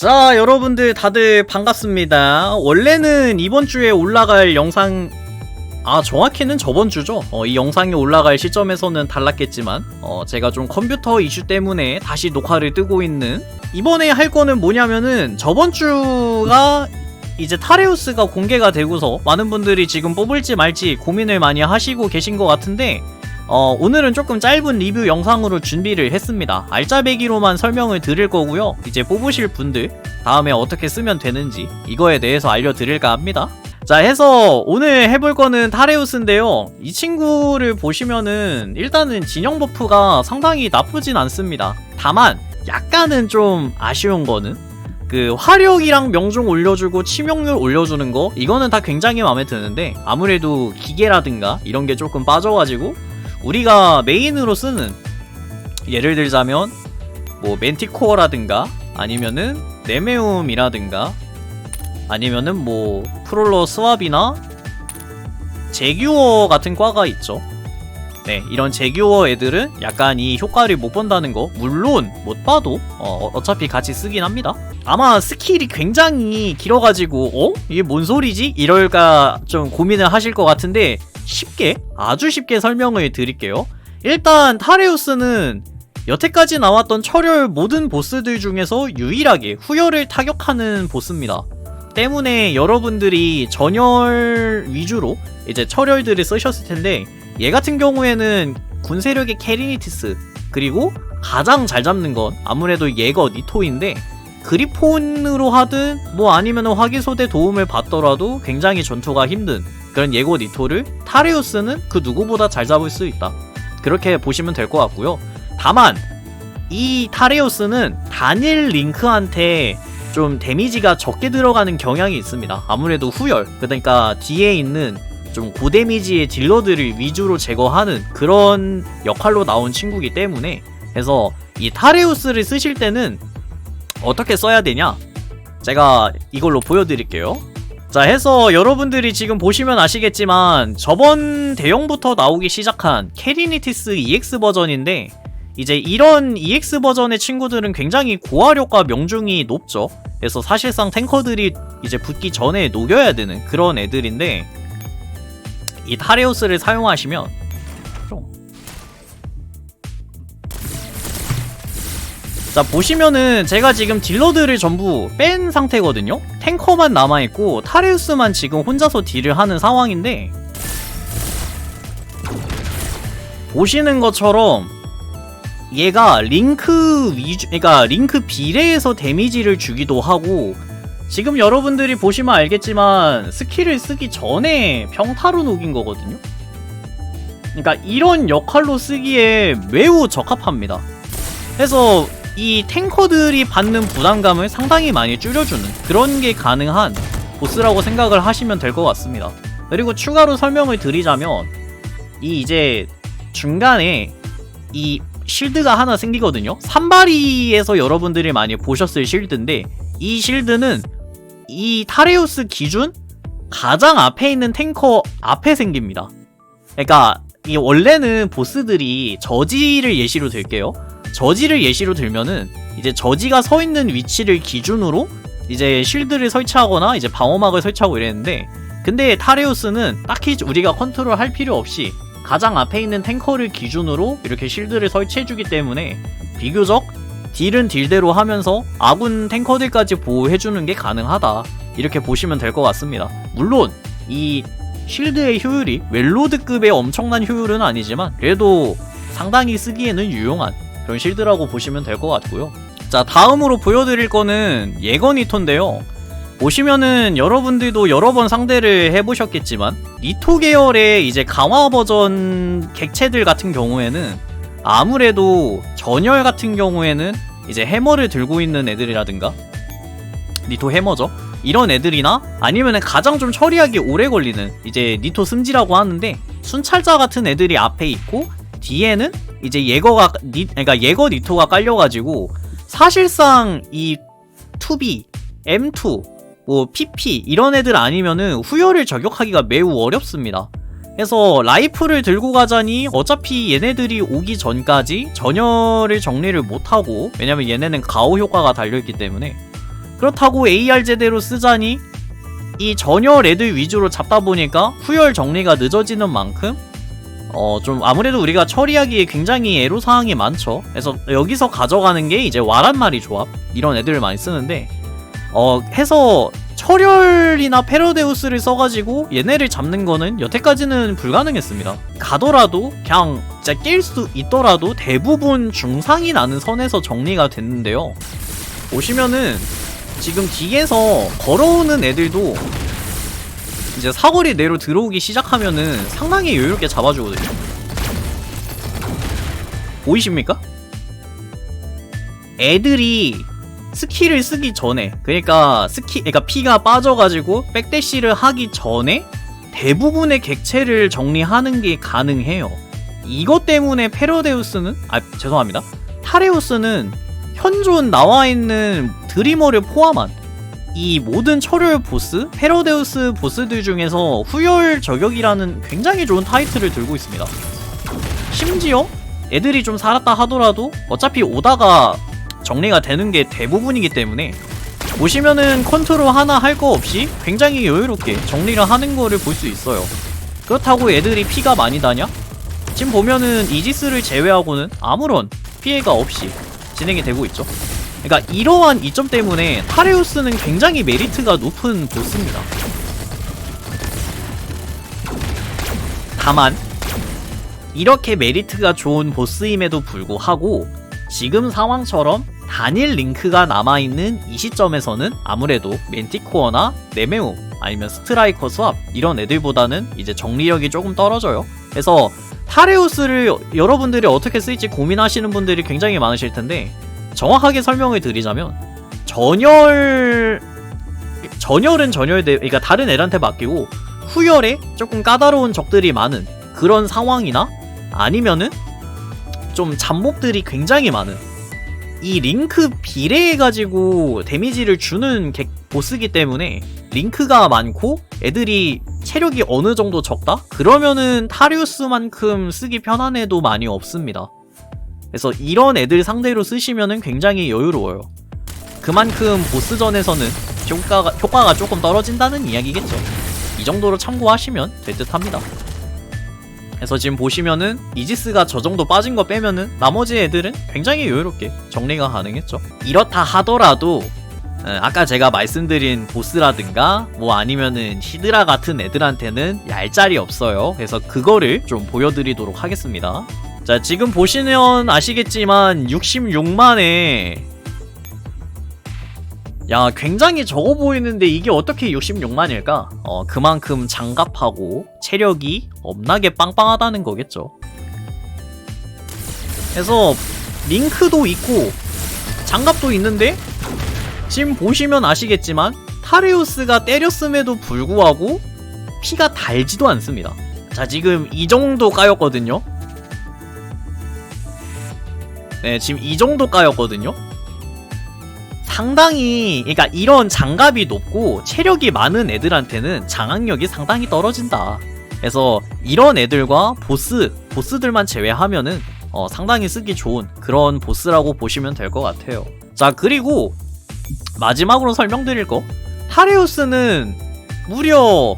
자, 여러분들 다들 반갑습니다. 원래는 이번 주에 올라갈 영상, 아, 정확히는 저번 주죠. 어, 이 영상이 올라갈 시점에서는 달랐겠지만, 어, 제가 좀 컴퓨터 이슈 때문에 다시 녹화를 뜨고 있는, 이번에 할 거는 뭐냐면은, 저번 주가 이제 타레우스가 공개가 되고서 많은 분들이 지금 뽑을지 말지 고민을 많이 하시고 계신 것 같은데, 어, 오늘은 조금 짧은 리뷰 영상으로 준비를 했습니다. 알짜배기로만 설명을 드릴 거고요. 이제 뽑으실 분들 다음에 어떻게 쓰면 되는지 이거에 대해서 알려드릴까 합니다. 자, 해서 오늘 해볼 거는 타레우스인데요. 이 친구를 보시면은 일단은 진영 버프가 상당히 나쁘진 않습니다. 다만 약간은 좀 아쉬운 거는 그 화력이랑 명중 올려주고 치명률 올려주는 거 이거는 다 굉장히 마음에 드는데 아무래도 기계라든가 이런 게 조금 빠져가지고 우리가 메인으로 쓰는 예를 들자면 뭐 멘티코어라든가 아니면은 네메움이라든가 아니면은 뭐 프롤러 스왑이나 제규어 같은 과가 있죠. 네, 이런 제규어 애들은 약간 이 효과를 못 본다는 거 물론 못 봐도 어, 어차피 같이 쓰긴 합니다. 아마 스킬이 굉장히 길어가지고 어? 이게 뭔 소리지? 이럴까 좀 고민을 하실 것 같은데 쉽게 아주 쉽게 설명을 드릴게요. 일단 타레우스는 여태까지 나왔던 철혈 모든 보스들 중에서 유일하게 후열을 타격하는 보스입니다. 때문에 여러분들이 전열 위주로 이제 철혈들을 쓰셨을 텐데 얘 같은 경우에는 군세력의 캐리니티스 그리고 가장 잘 잡는 건 아무래도 예거 니토인데 그리폰으로 하든 뭐 아니면 화기소대 도움을 받더라도 굉장히 전투가 힘든 그런 예고 니토를 타레우스는 그 누구보다 잘 잡을 수 있다. 그렇게 보시면 될 것 같고요. 다만 이 타레우스는 단일 링크한테 좀 데미지가 적게 들어가는 경향이 있습니다. 아무래도 후열 그러니까 뒤에 있는 좀 고데미지의 딜러들을 위주로 제거하는 그런 역할로 나온 친구기 때문에 그래서 이 타레우스를 쓰실 때는 어떻게 써야 되냐? 제가 이걸로 보여드릴게요. 자, 해서 여러분들이 지금 보시면 아시겠지만 저번 대형부터 나오기 시작한 캐리니티스 EX 버전인데 이제 이런 EX 버전의 친구들은 굉장히 고화력과 명중이 높죠. 그래서 사실상 탱커들이 이제 붙기 전에 녹여야 되는 그런 애들인데 이 타레우스를 사용하시면 자 보시면은 제가 지금 딜러들을 전부 뺀 상태거든요? 탱커만 남아있고 타레우스만 지금 혼자서 딜을 하는 상황인데 보시는 것처럼 얘가 링크 위주 그러니까 링크 비례해서 데미지를 주기도 하고 지금 여러분들이 보시면 알겠지만 스킬을 쓰기 전에 평타로 녹인 거거든요? 그러니까 이런 역할로 쓰기에 매우 적합합니다. 그래서 이 탱커들이 받는 부담감을 상당히 많이 줄여주는 그런 게 가능한 보스라고 생각을 하시면 될 것 같습니다. 그리고 추가로 설명을 드리자면 이 이제 중간에 이 실드가 하나 생기거든요. 산바리에서 여러분들이 많이 보셨을 실드인데 이 실드는 이 타레우스 기준 가장 앞에 있는 탱커 앞에 생깁니다. 그러니까 이 원래는 보스들이 저지를 예시로 들게요. 저지를 예시로 들면은 이제 저지가 서 있는 위치를 기준으로 이제 실드를 설치하거나 이제 방어막을 설치하고 이랬는데 근데 타레우스는 딱히 우리가 컨트롤 할 필요 없이 가장 앞에 있는 탱커를 기준으로 이렇게 실드를 설치해주기 때문에 비교적 딜은 딜대로 하면서 아군 탱커들까지 보호해주는 게 가능하다. 이렇게 보시면 될 것 같습니다. 물론 이 실드의 효율이 웰로드급의 엄청난 효율은 아니지만 그래도 상당히 쓰기에는 유용한 그런 실드라고 보시면 될 것 같고요. 자 다음으로 보여드릴 거는 예건 니토인데요. 보시면은 여러분들도 여러 번 상대를 해보셨겠지만 니토 계열의 이제 강화 버전 객체들 같은 경우에는 아무래도 전열 같은 경우에는 이제 해머를 들고 있는 애들이라든가 니토 해머죠 이런 애들이나 아니면은 가장 좀 처리하기 오래 걸리는 이제 니토 승지라고 하는데 순찰자 같은 애들이 앞에 있고 뒤에는 이제 예거가 니, 그러니까 예거 니토가 깔려가지고 사실상 이 2B, M2, 뭐 PP 이런 애들 아니면은 후열을 저격하기가 매우 어렵습니다. 그래서 라이프를 들고 가자니 어차피 얘네들이 오기 전까지 전열을 정리를 못하고 왜냐면 얘네는 가오 효과가 달려있기 때문에 그렇다고 AR 제대로 쓰자니 이 전열 애들 위주로 잡다 보니까 후열 정리가 늦어지는 만큼 어 좀 아무래도 우리가 처리하기에 굉장히 애로사항이 많죠. 그래서 여기서 가져가는 게 이제 와란마리 조합 이런 애들을 많이 쓰는데 어 해서 철혈이나 페로데우스를 써가지고 얘네를 잡는 거는 여태까지는 불가능했습니다. 가더라도 그냥 진짜 낄 수 있더라도 대부분 중상이 나는 선에서 정리가 됐는데요. 보시면은 지금 뒤에서 걸어오는 애들도 이제 사거리 내로 들어오기 시작하면은 상당히 여유롭게 잡아주거든요. 보이십니까? 애들이 스킬을 쓰기 전에, 그러니까 스키, 그러니까 피가 빠져가지고 백대시를 하기 전에 대부분의 객체를 정리하는 게 가능해요. 이것 때문에 페로데우스는, 아 죄송합니다. 타레우스는 현존 나와 있는 드리머를 포함한 이 모든 철혈 보스, 페로데우스 보스들 중에서 후열 저격이라는 굉장히 좋은 타이틀을 들고 있습니다. 심지어 애들이 좀 살았다 하더라도 어차피 오다가 정리가 되는 게 대부분이기 때문에 보시면은 컨트롤 하나 할 거 없이 굉장히 여유롭게 정리를 하는 거를 볼 수 있어요. 그렇다고 애들이 피가 많이 다냐? 지금 보면은 이지스를 제외하고는 아무런 피해가 없이 진행이 되고 있죠. 그러니까 이러한 이점 때문에 타레우스는 굉장히 메리트가 높은 보스입니다. 다만 이렇게 메리트가 좋은 보스임에도 불구하고 지금 상황처럼 단일 링크가 남아있는 이 시점에서는 아무래도 멘티코어나 네메우 아니면 스트라이커 수압 이런 애들보다는 이제 정리력이 조금 떨어져요. 그래서 타레우스를 여러분들이 어떻게 쓸지 고민하시는 분들이 굉장히 많으실 텐데 정확하게 설명을 드리자면 전열 전열은 전열대 그러니까 다른 애한테 맡기고 후열에 조금 까다로운 적들이 많은 그런 상황이나 아니면은 좀 잡몹들이 굉장히 많은 이 링크 비례해 가지고 데미지를 주는 객 보스기 때문에 링크가 많고 애들이 체력이 어느 정도 적다? 그러면은 타리우스만큼 쓰기 편한 애도 많이 없습니다. 그래서 이런 애들 상대로 쓰시면은 굉장히 여유로워요. 그만큼 보스전에서는 효과가, 효과가 조금 떨어진다는 이야기겠죠. 이 정도로 참고하시면 될 듯 합니다. 그래서 지금 보시면은 이지스가 저 정도 빠진 거 빼면은 나머지 애들은 굉장히 여유롭게 정리가 가능했죠. 이렇다 하더라도 어, 아까 제가 말씀드린 보스라든가 뭐 아니면은 히드라 같은 애들한테는 얄짤이 없어요. 그래서 그거를 좀 보여드리도록 하겠습니다. 자 지금 보시면 아시겠지만 66만에 야 굉장히 적어 보이는데 이게 어떻게 66만일까? 어 그만큼 장갑하고 체력이 엄나게 빵빵하다는 거겠죠. 그래서 링크도 있고 장갑도 있는데 지금 보시면 아시겠지만 타레우스가 때렸음에도 불구하고 피가 달지도 않습니다. 자 지금 이 정도 까였거든요. 네 지금 이 정도 까였거든요. 상당히 그러니까 이런 장갑이 높고 체력이 많은 애들한테는 장악력이 상당히 떨어진다. 그래서 이런 애들과 보스 보스들만 제외하면은 어, 상당히 쓰기 좋은 그런 보스라고 보시면 될 것 같아요. 자 그리고 마지막으로 설명드릴 거 타레우스는 무려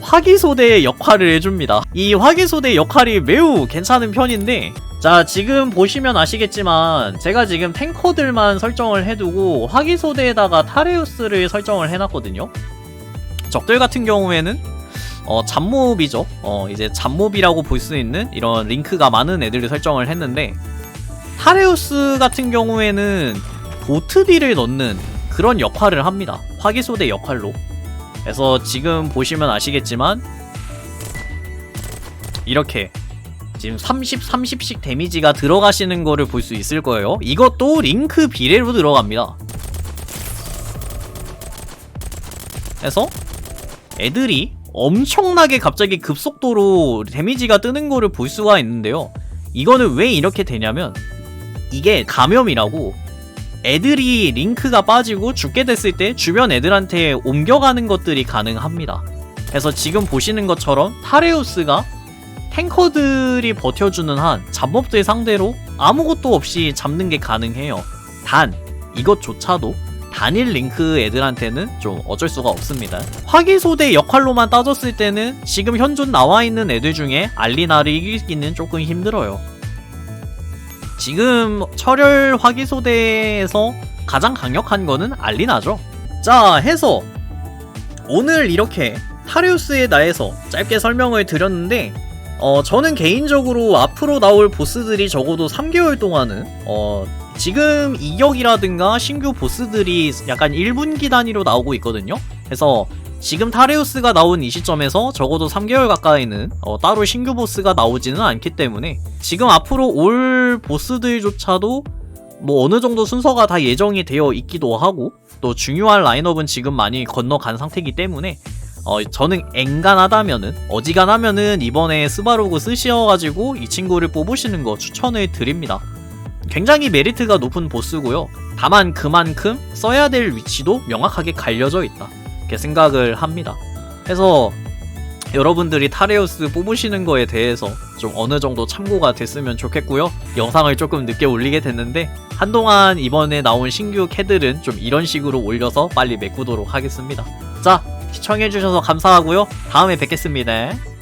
화기소대의 역할을 해줍니다. 이 화기소대 역할이 매우 괜찮은 편인데 자 지금 보시면 아시겠지만 제가 지금 탱커들만 설정을 해두고 화기소대에다가 타레우스를 설정을 해놨거든요. 적들 같은 경우에는 어 잡몹이죠. 어 이제 잡몹이라고 볼 수 있는 이런 링크가 많은 애들을 설정을 했는데 타레우스 같은 경우에는 보트딜을 넣는 그런 역할을 합니다. 화기소대 역할로 그래서 지금 보시면 아시겠지만 이렇게 지금 30, 30씩 데미지가 들어가시는 거를 볼 수 있을 거예요. 이것도 링크 비례로 들어갑니다. 그래서 애들이 엄청나게 갑자기 급속도로 데미지가 뜨는 거를 볼 수가 있는데요. 이거는 왜 이렇게 되냐면 이게 감염이라고 애들이 링크가 빠지고 죽게 됐을 때 주변 애들한테 옮겨가는 것들이 가능합니다. 그래서 지금 보시는 것처럼 타레우스가 탱커들이 버텨주는 한 잡몹들 상대로 아무것도 없이 잡는 게 가능해요. 단 이것조차도 단일 링크 애들한테는 좀 어쩔 수가 없습니다. 화기소대 역할로만 따졌을 때는 지금 현존 나와 있는 애들 중에 알리나를 이기기는 조금 힘들어요. 지금 철혈 화기소대에서 가장 강력한 거는 알리나죠. 자, 해서 오늘 이렇게 타리우스의 나에서 짧게 설명을 드렸는데 어, 저는 개인적으로 앞으로 나올 보스들이 적어도 3개월 동안은 어, 지금 이격이라든가 신규 보스들이 약간 1분기 단위로 나오고 있거든요. 그래서 지금 타레우스가 나온 이 시점에서 적어도 3개월 가까이는 어, 따로 신규 보스가 나오지는 않기 때문에 지금 앞으로 올 보스들조차도 뭐 어느 정도 순서가 다 예정이 되어 있기도 하고 또 중요한 라인업은 지금 많이 건너간 상태이기 때문에 어, 저는 앵간하다면은 어지간하면은 이번에 스바루그 쓰시어가지고 이 친구를 뽑으시는 거 추천을 드립니다. 굉장히 메리트가 높은 보스고요. 다만 그만큼 써야 될 위치도 명확하게 갈려져 있다. 이렇게 생각을 합니다. 그래서 여러분들이 타레우스 뽑으시는 거에 대해서 좀 어느 정도 참고가 됐으면 좋겠고요. 영상을 조금 늦게 올리게 됐는데 한동안 이번에 나온 신규 캐들은 좀 이런 식으로 올려서 빨리 메꾸도록 하겠습니다. 자, 시청해주셔서 감사하고요. 다음에 뵙겠습니다.